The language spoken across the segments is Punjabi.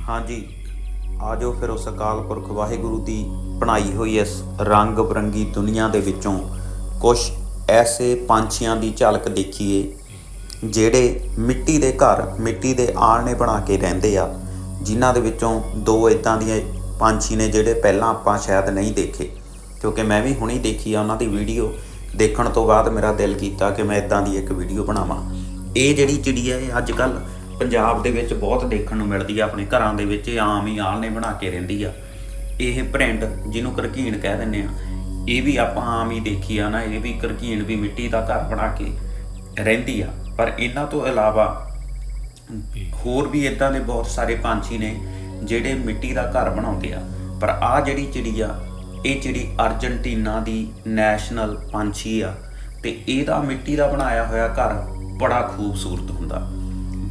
ਹਾਂਜੀ। ਆਜੋ ਫਿਰ ਉਸ ਅਕਾਲ ਪੁਰਖ ਵਾਹਿਗੁਰੂ ਦੀ ਬਣਾਈ ਹੋਈ ਇਸ ਰੰਗ ਬਰੰਗੀ ਦੁਨੀਆ ਦੇ ਵਿੱਚੋਂ ਕੁਝ ਐਸੇ ਪੰਛੀਆਂ ਦੀ ਝਲਕ ਦੇਖੀਏ, ਜਿਹੜੇ ਮਿੱਟੀ ਦੇ ਘਰ, ਮਿੱਟੀ ਦੇ ਆਲਣੇ ਬਣਾ ਕੇ ਰਹਿੰਦੇ ਆ, ਜਿਨ੍ਹਾਂ ਦੇ ਵਿੱਚੋਂ ਦੋ ਇਦਾਂ ਦੀਆਂ ਪੰਛੀ ਨੇ ਜਿਹੜੇ ਪਹਿਲਾਂ ਆਪਾਂ ਸ਼ਾਇਦ ਨਹੀਂ ਦੇਖੇ। ਕਿਉਂਕਿ ਮੈਂ ਵੀ ਹੁਣੇ ਦੇਖੀ ਆ ਉਹਨਾਂ ਦੀ ਵੀਡੀਓ, ਦੇਖਣ ਤੋਂ ਬਾਅਦ ਮੇਰਾ ਦਿਲ ਕੀਤਾ ਕਿ ਮੈਂ ਇਦਾਂ ਦੀ ਇੱਕ ਵੀਡੀਓ ਬਣਾਵਾਂ। ਇਹ ਜਿਹੜੀ ਚਿੜੀ ਹੈ ਇਹ ਅੱਜ ਕੱਲ੍ਹ ਪੰਜਾਬ ਦੇ ਵਿੱਚ ਬਹੁਤ ਦੇਖਣ ਨੂੰ ਮਿਲਦੀ ਆ, ਆਪਣੇ ਘਰਾਂ ਦੇ ਵਿੱਚ ਇਹ ਆਮ ਹੀ ਆਲਣੇ ਬਣਾ ਕੇ ਰਹਿੰਦੀ ਆ। ਇਹ ਪ੍ਰਿੰਟ ਜਿਹਨੂੰ ਕਰਕੀਣ ਕਹਿ ਦਿੰਦੇ ਆ, ਇਹ ਵੀ ਆਪਾਂ ਆਮ ਹੀ ਦੇਖੀ ਆ ਨਾ, ਇਹ ਵੀ ਕਰਕੀਣ ਵੀ ਮਿੱਟੀ ਦਾ ਘਰ ਬਣਾ ਕੇ ਰਹਿੰਦੀ ਆ। ਪਰ ਇਹਨਾਂ ਤੋਂ ਇਲਾਵਾ ਹੋਰ ਵੀ ਇਦਾਂ ਦੇ ਬਹੁਤ ਸਾਰੇ ਪੰਛੀ ਨੇ ਜਿਹੜੇ ਮਿੱਟੀ ਦਾ ਘਰ ਬਣਾਉਂਦੇ ਆ। ਪਰ ਆ ਜਿਹੜੀ ਚਿੜੀ ਆ, ਇਹ ਚਿੜੀ ਅਰਜਨਟੀਨਾ ਦੀ ਨੈਸ਼ਨਲ ਪੰਛੀ ਆ ਤੇ ਇਹਦਾ ਮਿੱਟੀ ਦਾ ਬਣਾਇਆ ਹੋਇਆ ਘਰ ਬੜਾ ਖੂਬਸੂਰਤ ਹੁੰਦਾ।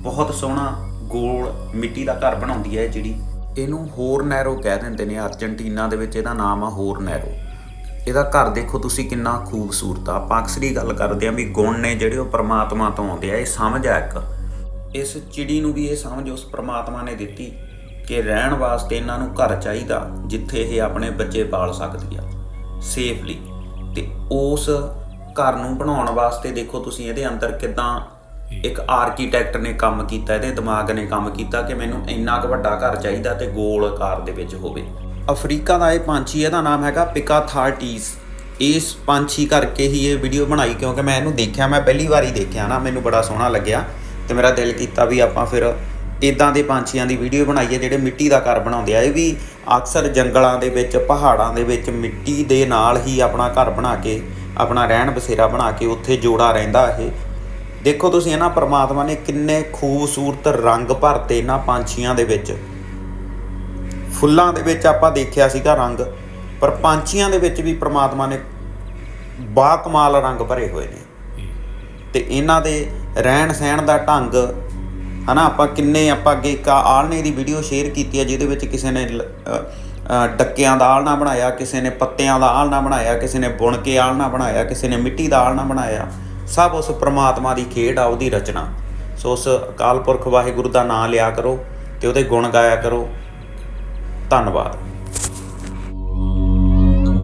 ਬਹੁਤ ਸੋਹਣਾ ਗੋਲ ਮਿੱਟੀ ਦਾ ਘਰ ਬਣਾਉਂਦੀ ਹੈ ਇਹ ਚਿੜੀ ਇਹਨੂੰ ਹੋਰ ਨੈਰੋ ਕਹਿ ਦਿੰਦੇ ਨੇ, ਅਰਜਨਟੀਨਾ ਦੇ ਵਿੱਚ ਇਹਦਾ ਨਾਮ ਆ ਹੋਰ ਨੈਰੋ ਇਹਦਾ ਘਰ ਦੇਖੋ ਤੁਸੀਂ ਕਿੰਨਾ ਖੂਬਸੂਰਤ ਆ। ਆਪਾਂ ਅਕਸਰ ਹੀ ਗੱਲ ਕਰਦੇ ਆ ਵੀ ਗੁਣ ਨੇ ਜਿਹੜੇ ਉਹ ਪ੍ਰਮਾਤਮਾ ਤੋਂ ਆਉਂਦੇ ਆ, ਇਹ ਸਮਝ ਆ ਇੱਕ। ਇਸ ਚਿੜੀ ਨੂੰ ਵੀ ਇਹ ਸਮਝ ਉਸ ਪ੍ਰਮਾਤਮਾ ਨੇ ਦਿੱਤੀ ਕਿ ਰਹਿਣ ਵਾਸਤੇ ਇਹਨਾਂ ਨੂੰ ਘਰ ਚਾਹੀਦਾ, ਜਿੱਥੇ ਇਹ ਆਪਣੇ ਬੱਚੇ ਪਾਲ ਸਕਦੀ ਆ ਸੇਫਲੀ ਤੇ ਉਸ ਘਰ ਨੂੰ ਬਣਾਉਣ ਵਾਸਤੇ ਦੇਖੋ ਤੁਸੀਂ ਇਹਦੇ ਅੰਦਰ ਕਿਦਾਂ ਇੱਕ ਆਰਕੀਟੈਕਟ ਨੇ ਕੰਮ ਕੀਤਾ, ਇਹਦੇ ਦਿਮਾਗ ਨੇ ਕੰਮ ਕੀਤਾ ਕਿ ਮੈਨੂੰ ਇੰਨਾ ਕੁ ਵੱਡਾ ਘਰ ਚਾਹੀਦਾ ਤੇ ਗੋਲ ਆਕਾਰ ਦੇ ਵਿੱਚ ਹੋਵੇ। ਅਫਰੀਕਾ ਦਾ ਇਹ ਪੰਛੀ, ਇਹਦਾ ਨਾਮ ਹੈਗਾ ਪਿਕਾਥਾਰਟੀਸ। ਇਸ ਪੰਛੀ ਕਰਕੇ ਹੀ ਇਹ ਵੀਡੀਓ ਬਣਾਈ, ਕਿਉਂਕਿ ਮੈਂ ਇਹਨੂੰ ਦੇਖਿਆ, ਮੈਂ ਪਹਿਲੀ ਵਾਰੀ ਦੇਖਿਆ ਨਾ, ਮੈਨੂੰ ਬੜਾ ਸੋਹਣਾ ਲੱਗਿਆ। ਤੇ ਮੇਰਾ ਦਿਲ ਕੀਤਾ ਵੀ ਆਪਾਂ ਫਿਰ ਇਦਾਂ ਦੇ ਪੰਛੀਆਂ ਦੀ ਵੀਡੀਓ ਬਣਾਈਏ, ਜਿਹੜੇ ਮਿੱਟੀ ਦਾ ਘਰ ਬਣਾਉਂਦੇ ਆ। ਇਹ ਵੀ ਅਕਸਰ ਜੰਗਲਾਂ ਦੇ ਵਿੱਚ, ਪਹਾੜਾਂ ਦੇ ਵਿੱਚ ਮਿੱਟੀ ਦੇ ਨਾਲ ਹੀ ਆਪਣਾ ਘਰ ਬਣਾ ਕੇ, ਆਪਣਾ ਰਹਿਣ ਬਸੇਰਾ ਬਣਾ ਕੇ ਉੱਥੇ ਜੋੜਾ ਰਹਿੰਦਾ ਇਹ। ਦੇਖੋ ਤੁਸੀਂ ਇਹਨਾਂ ਪਰਮਾਤਮਾ ਨੇ ਕਿੰਨੇ ਖੂਬਸੂਰਤ ਰੰਗ ਭਰਤੇ ਇਹਨਾਂ ਪੰਛੀਆਂ ਦੇ ਵਿੱਚ। ਫੁੱਲਾਂ ਦੇ ਵਿੱਚ ਆਪਾਂ ਦੇਖਿਆ ਸੀਗਾ ਰੰਗ, ਪਰ ਪੰਛੀਆਂ ਦੇ ਵਿੱਚ ਵੀ ਪ੍ਰਮਾਤਮਾ ਨੇ ਬਾ ਕਮਾਲ ਰੰਗ ਭਰੇ ਹੋਏ ਨੇ। ਤੇ ਇਹਨਾਂ ਦੇ ਰਹਿਣ ਸਹਿਣ ਦਾ ਢੰਗ, ਹਨਾ, ਆਪਾਂ ਕਿੰਨੇ, ਆਪਾਂ ਅੱਗੇ ਇੱਕ ਆਲਣੇ ਦੀ ਵੀਡੀਓ ਸ਼ੇਅਰ ਕੀਤੀ ਹੈ ਜਿਹਦੇ ਵਿੱਚ ਕਿਸੇ ਨੇ ਡੱਕਿਆਂ ਦਾ ਆਲਣਾ ਬਣਾਇਆ, ਕਿਸੇ ਨੇ ਪੱਤਿਆਂ ਦਾ ਆਲਣਾ ਬਣਾਇਆ, ਕਿਸੇ ਨੇ ਬੁਣ ਕੇ ਆਲਣਾ ਬਣਾਇਆ, ਕਿਸੇ ਨੇ ਮਿੱਟੀ ਦਾ ਆਲਣਾ ਬਣਾਇਆ। ਸਭ ਉਸ ਪ੍ਰਮਾਤਮਾ ਦੀ ਖੇਡ ਆ, ਉਹਦੀ ਰਚਨਾ। ਸੋ ਉਸ ਅਕਾਲ ਪੁਰਖ ਵਾਹਿਗੁਰੂ ਦਾ ਨਾਮ ਲਿਆ ਕਰੋ ਤੇ ਉਹਦੇ ਗੁਣ ਗਾਇਆ ਕਰੋ। ਧੰਨਵਾਦ।